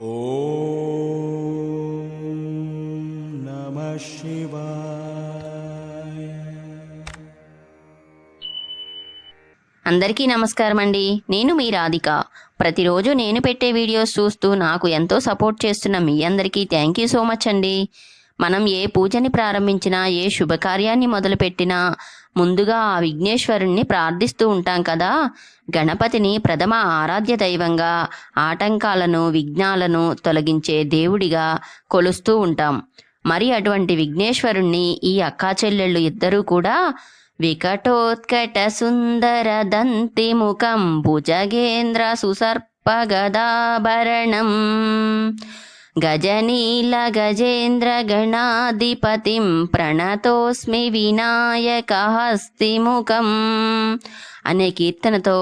నమ అందరికీ నమస్కారం అండి నేను మీ రాధిక. ప్రతిరోజు నేను పెట్టే వీడియోస్ చూస్తూ నాకు ఎంతో సపోర్ట్ చేస్తున్న మీ అందరికీ థ్యాంక్ యూ సో మచ్ అండి. మనం ఏ పూజని ప్రారంభించినా ఏ శుభకార్యాన్ని మొదలుపెట్టినా ముందుగా ఆ విఘ్నేశ్వరుణ్ణి ప్రార్థిస్తూ ఉంటాం కదా. గణపతిని ప్రథమ ఆరాధ్య దైవంగా ఆటంకాలను విఘ్నాలను తొలగించే దేవుడిగా కొలుస్తూ ఉంటాం. మరి అటువంటి విఘ్నేశ్వరుణ్ణి ఈ అక్కా చెల్లెళ్ళు ఇద్దరూ కూడా వికటోత్కట సుందర దంతి ముఖం భుజగేంద్ర సుసర్పగదాభరణం గజనీల గజేంద్ర గణాధిపతిం ప్రణతోస్మి వినాయక హస్తిముఖం అనే కీర్తనతో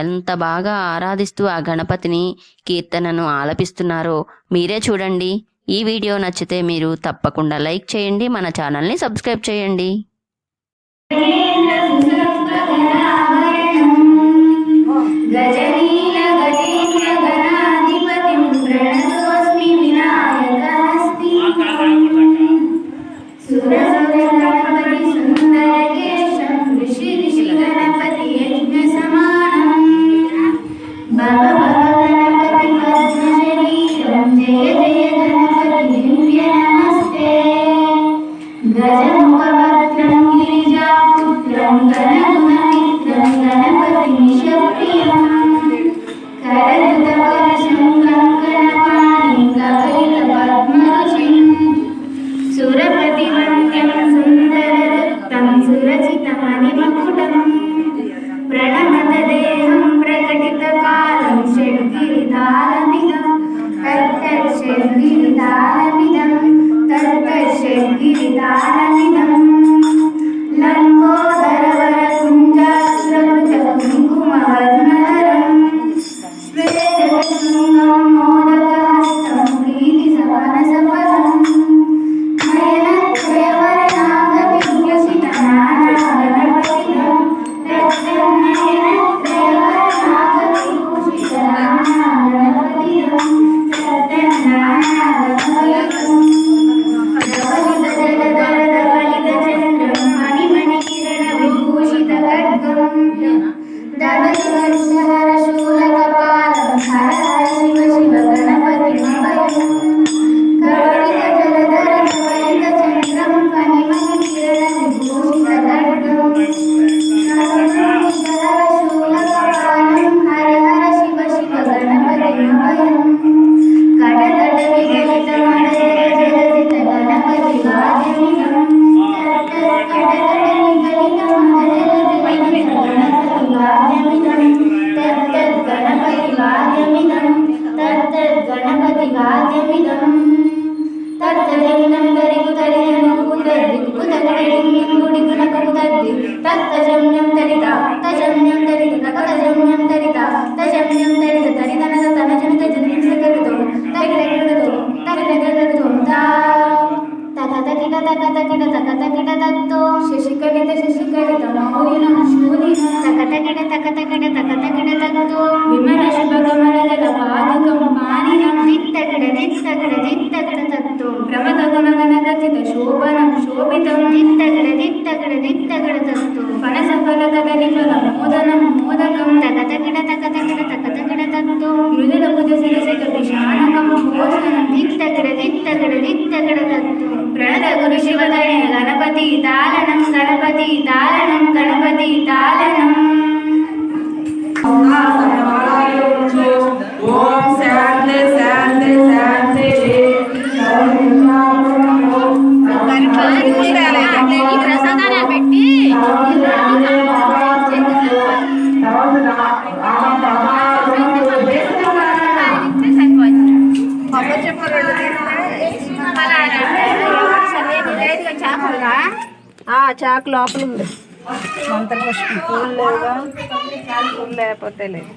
ఎంత బాగా ఆరాధిస్తూ ఆ గణపతిని కీర్తనను ఆలపిస్తున్నారో మీరే చూడండి. ఈ వీడియో నచ్చితే మీరు తప్పకుండా లైక్ చేయండి మన ఛానల్ని సబ్స్క్రైబ్ చేయండి. గజ ತಕತಕಿಡತಕತಕಿಡತಕತಕಿಡದತ್ತು ಶಶಿಕಡಿತ ಶಶಿಕಡಿತ ಮೌಲಿನ ಶೂಲಿನ ತಕತಕಿಡ ತಕತಕಿಡ ತಕತಕಿಡದತ್ತು ವಿಮಲ ಶುಭ ಕಮಲದ ಪಾದಕಂ ಪಾನಿನ ನಿತ್ತಗಿಡ ನಿತ್ತಗಿಡ ನಿತ್ತಗಿಡ ತತ್ತು ಪ್ರಮದ ಗಮನ ಗಚಿತ ಶೋಭನಂ ಶೋಭಿತಂ ನಿತ್ತಗಿಡ ನಿತ್ತಗಿಡ ನಿತ್ತಗಿಡ ತತ್ತು ಫಲಸ ಫಲದ ದಲಿಫಲ ಮೋದನಂ ಮೋದಕಂ ತಕತಕಿಡ ತಕತಕಿಡ ತಕತಕಿಡ ತತ್ತು தகடதித்தகடதத்துவம் பிரணத குரு சிவகணே கணபதி தாரணம் கணபதி தாரணம் చాకు లోపల ఉంది. అంత పూలు లేవుగా పూలు లేకపోతే లేదు.